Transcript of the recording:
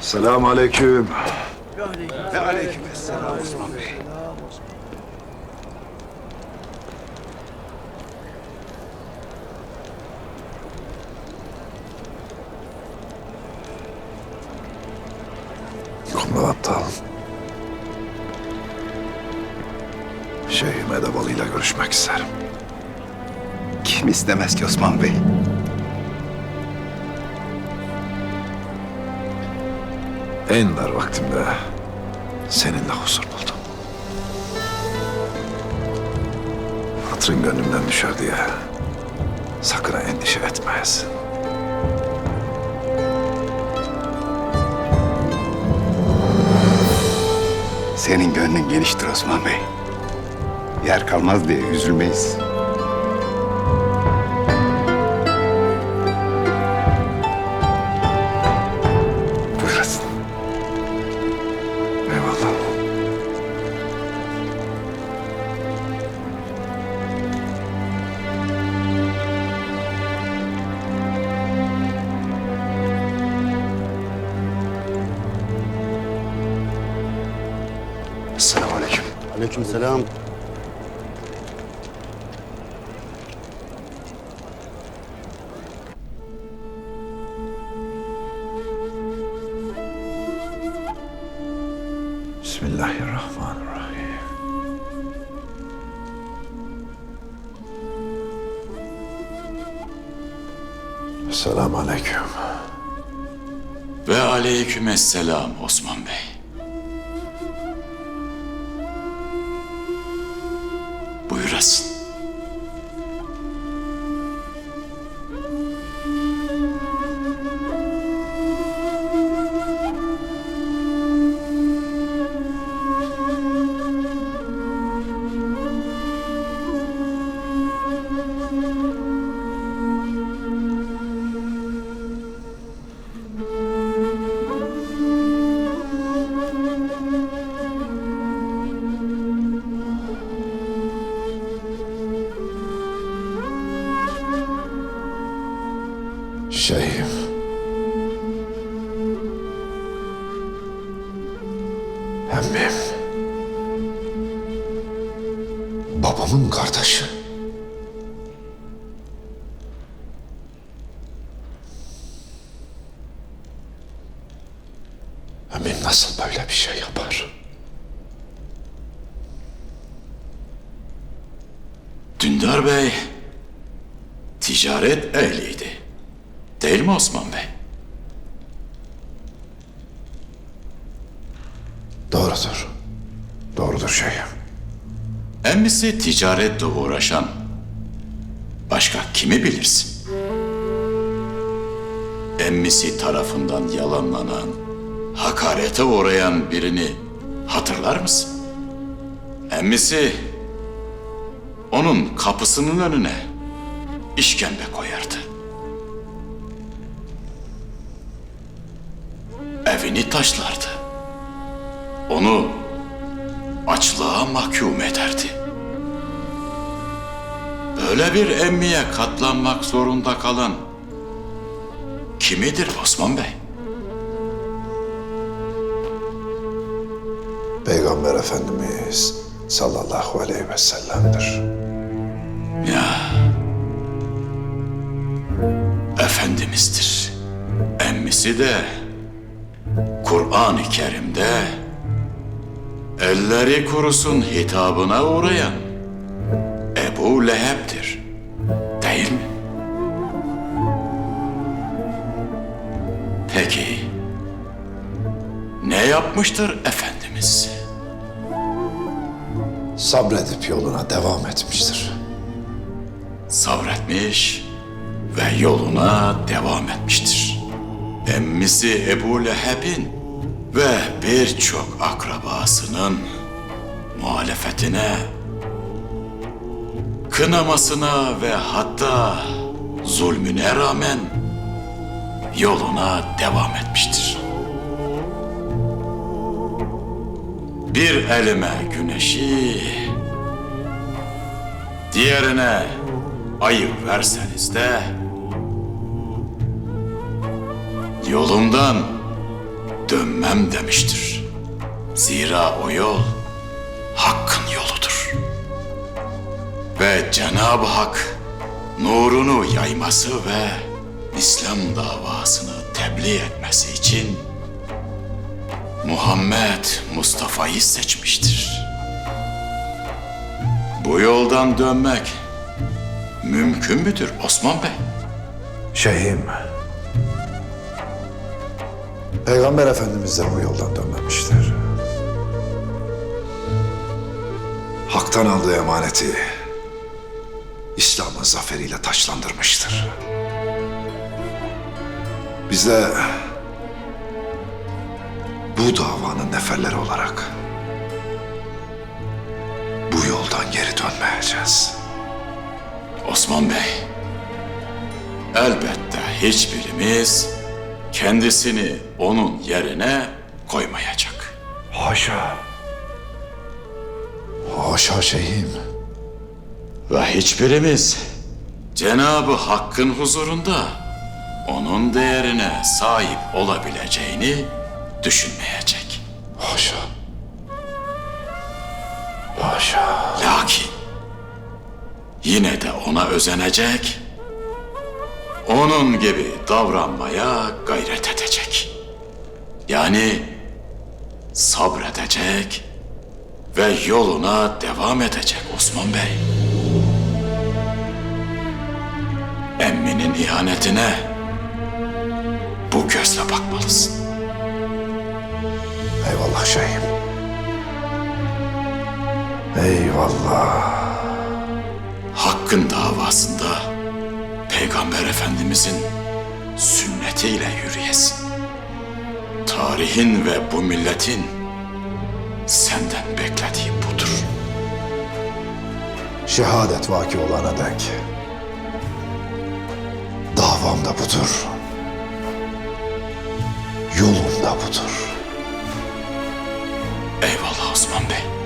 Selamun aleyküm. Ve aleyküm selam Osman Bey. Kumral aptal. Şeyh Medevalı ile görüşmek isterim. Kim istemez ki Osman Bey? En dar vaktimde seninle huzur buldum. Hatırın gönlümden düşer diye sakın endişe etmeyesin. Senin gönlün geniştir Osman Bey. Yer kalmaz diye üzülmeyiz. Aleykümselam. Bismillahirrahmanirrahim. Selamun aleyküm. Ve aleykümselam Osman Bey. paz. Şeyhim. Emmim. Babamın kardeşi. Emmim nasıl böyle bir şey yapar? Dündar Bey ticaret ehliydi. Değil mi Osman Bey? Doğrudur. Doğrudur şeyhim. Emmisi ticaretle uğraşan başka kimi bilirsin? Emmisi tarafından yalanlanan, hakarete uğrayan birini hatırlar mısın? Emmisi onun kapısının önüne işkembe koyardı. Evini taşlardı. Onu açlığa mahkum ederdi. Böyle bir emmiye katlanmak zorunda kalan kimidir Osman Bey? Peygamber Efendimiz sallallahu aleyhi ve sellem'dir. Ya Efendimiz'dir. Emmisi de Kur'an-ı Kerim'de elleri kurusun hitabına uğrayan Ebu Leheb'dir. Değil mi? Peki ne yapmıştır Efendimiz? Sabredip yoluna devam etmiştir. sabretmiş ve yoluna devam etmiştir. Emmisi Ebu Leheb'in ve birçok akrabasının muhalefetine, kınamasına ve hatta zulmüne rağmen yoluna devam etmiştir. Bir elime güneşi, diğerine ayı verseniz de yolumdan dönmem demiştir. Zira o yol hakkın yoludur. Ve Cenab-ı Hak nurunu yayması ve İslam davasını tebliğ etmesi için Muhammed Mustafa'yı seçmiştir. Bu yoldan dönmek mümkün müdür Osman Bey? Şeyhim. Peygamber Efendimiz de bu yoldan dönmemiştir. Hak'tan aldığı emaneti İslam'ın zaferiyle taçlandırmıştır. Biz de bu davanın neferleri olarak bu yoldan geri dönmeyeceğiz. Osman Bey, elbette hiçbirimiz kendisini onun yerine koymayacak. Haşa. Haşa şeyhim. Ve hiçbirimiz Cenabı Hakk'ın huzurunda onun değerine sahip olabileceğini düşünmeyecek. Haşa. Haşa. Lakin yine de ona özenecek, onun gibi davranmaya gayret edecek. Yani sabredecek ve yoluna devam edecek Osman Bey. Emminin ihanetine bu gözle bakmalısın. Eyvallah şeyhim. Eyvallah. Hakkın davasında Peygamber Efendimizin sünnetiyle yürüyesin. Tarihin ve bu milletin senden beklediği budur. Şehadet vaki olana dek. Davam da budur. Yolum da budur. Eyvallah Osman Bey.